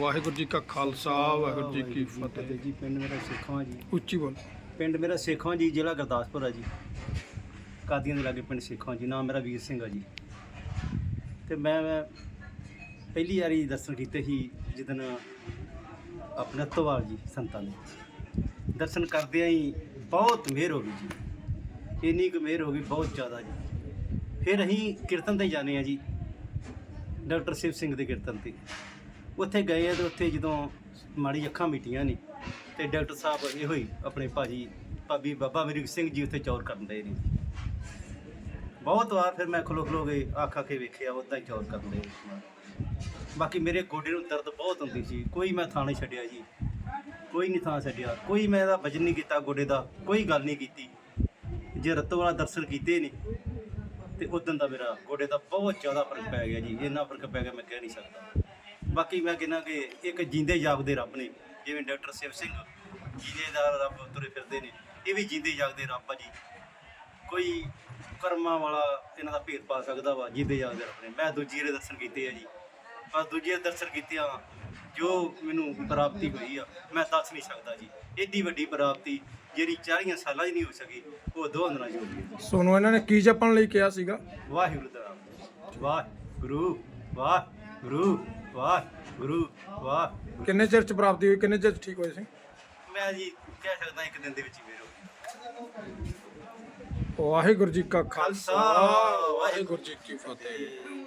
ਵਾਹਿਗੁਰੂ ਜੀ ਕਾ ਖਾਲਸਾ ਵਾਹਿਗੁਰੂ ਜੀ ਕੀ ਫਤਿਹ। ਜੀ ਪਿੰਡ ਮੇਰਾ ਸੇਖਵਾਂ ਜੀ। ਉੱਚੀ ਬੋਲ। ਪਿੰਡ ਮੇਰਾ ਸੇਖਵਾਂ ਜੀ ਜ਼ਿਲ੍ਹਾ ਗੁਰਦਾਸਪੁਰ ਆ ਜੀ। ਕਾਦੀਆਂ ਦੇ ਲਾਗੇ ਪਿੰਡ ਸੇਖਵਾਂ ਜੀ ਨਾਮ ਮੇਰਾ ਵੀਰ ਸਿੰਘ ਆ ਜੀ। ਤੇ ਮੈਂ ਪਹਿਲੀ ਵਾਰੀ ਦਰਸ਼ਨ ਕੀਤੇ ਸੀ ਜਿੱਦਨ ਆਪਣੇ ਅਤਵਾਲ ਜੀ ਸੰਤਾਂ ਦੇ। ਦਰਸ਼ਨ ਕਰਦਿਆਂ ਹੀ ਬਹੁਤ ਮਿਹਰ ਹੋ ਗਈ ਜੀ। ਇੰਨੀ ਕੁ ਮਿਹਰ ਹੋ ਗਈ ਬਹੁਤ ਜ਼ਿਆਦਾ ਜੀ। ਫਿਰ ਅਸੀਂ ਕੀਰਤਨ ਤੇ ਜਾਂਦੇ ਆ ਜੀ ਡਾਕਟਰ ਸ਼ਿਵ ਸਿੰਘ ਦੇ ਕੀਰਤਨ ਤੇ। ਉੱਥੇ ਗਏ ਆ ਤੇ ਉੱਥੇ ਜਦੋਂ ਮਾੜੀ ਅੱਖਾਂ ਮੀਟੀਆਂ ਨੇ ਤੇ ਡਾਕਟਰ ਸਾਹਿਬ ਇਹੋ ਹੀ ਆਪਣੇ ਭਾਜੀ, ਭਾਬੀ ਬਾਬਾ ਮਰੀਕ ਸਿੰਘ ਜੀ ਉੱਥੇ ਚੌਰ ਕਰਨ ਦੇ ਨੇ। ਬਹੁਤ ਵਾਰ ਫਿਰ ਮੈਂ ਖਲੋ ਖਲੋ ਕੇ ਅੱਖ ਆ ਕੇ ਵੇਖਿਆ, ਉਦਾਂ ਹੀ ਚੌਰ ਕਰਨ ਦੇ। ਬਾਕੀ ਮੇਰੇ ਗੋਡੇ ਨੂੰ ਦਰਦ ਬਹੁਤ ਹੁੰਦੀ ਸੀ। ਕੋਈ ਮੈਂ ਥਾਂ ਨਹੀਂ ਛੱਡਿਆ ਜੀ। ਕੋਈ ਨਹੀਂ ਥਾਂ ਛੱਡਿਆ। ਕੋਈ ਮੈਂ ਇਹਦਾ ਵਜਨ ਨਹੀਂ ਕੀਤਾ ਗੋਡੇ ਦਾ। ਕੋਈ ਗੱਲ ਨਹੀਂ ਕੀਤੀ। ਜੇ ਰੱਤੋ ਵਾਲਾ ਦਰਸ਼ਨ ਕੀਤੇ ਨੇ, ਤੇ ਉਦੋਂ ਦਾ ਮੇਰਾ ਗੋਡੇ ਦਾ ਬਹੁਤ ਜ਼ਿਆਦਾ ਫ਼ਰਕ ਪੈ ਗਿਆ ਜੀ। ਇੰਨਾ ਫ਼ਰਕ ਪੈ ਗਿਆ, ਮੈਂ ਕਹਿ ਨਹੀਂ ਸਕਦਾ। ਬਾਕੀ ਮੈਂ ਕਹਿੰਦਾ ਕਿ ਇੱਕ ਜਿੰਦੇ ਜਾਗਦੇ ਰੱਬ ਨੇ ਜਿਵੇਂ ਡਾਕਟਰ ਸ਼ਿਵ ਸਿੰਘ ਜਿੰਦੇ ਦਾ ਰੱਬ ਤੁਰੇ ਫਿਰਦੇ ਨੇ ਇਹ ਵੀ ਜਿੰਦੇ ਜਾਗਦੇ ਰੱਬ ਆ ਜੀ। ਕੋਈ ਕਰਮਾਂ ਵਾਲਾ ਇਹਨਾਂ ਦਾ ਭੇਦ ਪਾ ਸਕਦਾ ਵਾ ਜਿੰਦੇ ਜਾਗਦੇ ਰੱਬ ਨੇ। ਮੈਂ ਦੂਜੀ ਦੇ ਦਰਸ਼ਨ ਕੀਤੇ ਆ ਜੀ। ਪਰ ਦੂਜੇ ਦਰਸ਼ਨ ਕੀਤੇ ਆ ਜੋ ਮੈਨੂੰ ਪ੍ਰਾਪਤੀ ਹੋਈ ਆ ਮੈਂ ਦੱਸ ਨਹੀਂ ਸਕਦਾ ਜੀ। ਏਡੀ ਵੱਡੀ ਪ੍ਰਾਪਤੀ ਜਿਹੜੀ 40 ਸਾਲਾਂ 'ਚ ਨਹੀਂ ਹੋ ਸਕੀ ਉਹ ਦੋ ਅੰਦਰਾਂ ਗਈ। ਸੋਨੂੰ ਇਹਨਾਂ ਨੇ ਕੀ ਜਪਣ ਲਈ ਕਿਹਾ ਸੀਗਾ? ਵਾਹਿਗੁਰੂ ਦਾ ਨਾਮ। ਵਾਹਿਗੁਰੂ ਵਾਹਿਗੁਰੂ ਵਾਹਿਗੁਰੂ ਵਾਹਿਗੁਰੂ ਕਿੰਨੇ ਚਿਰ ਚ ਪ੍ਰਾਪਤੀ ਹੋਈ? ਕਿੰਨੇ ਚਿਰ ਚ ਠੀਕ ਹੋਏ ਸੀ? ਮੈਂ ਜੀ ਕਹਿ ਸਕਦਾ ਇੱਕ ਦਿਨ ਦੇ ਵਿੱਚ ਹੀ ਮੇਰੇ ਵਾਹਿਗੁਰੂ ਜੀ ਕਾ ਖਾਲਸਾ, ਵਾਹਿਗੁਰੂ ਜੀ ਕੀ ਫਤਿਹ।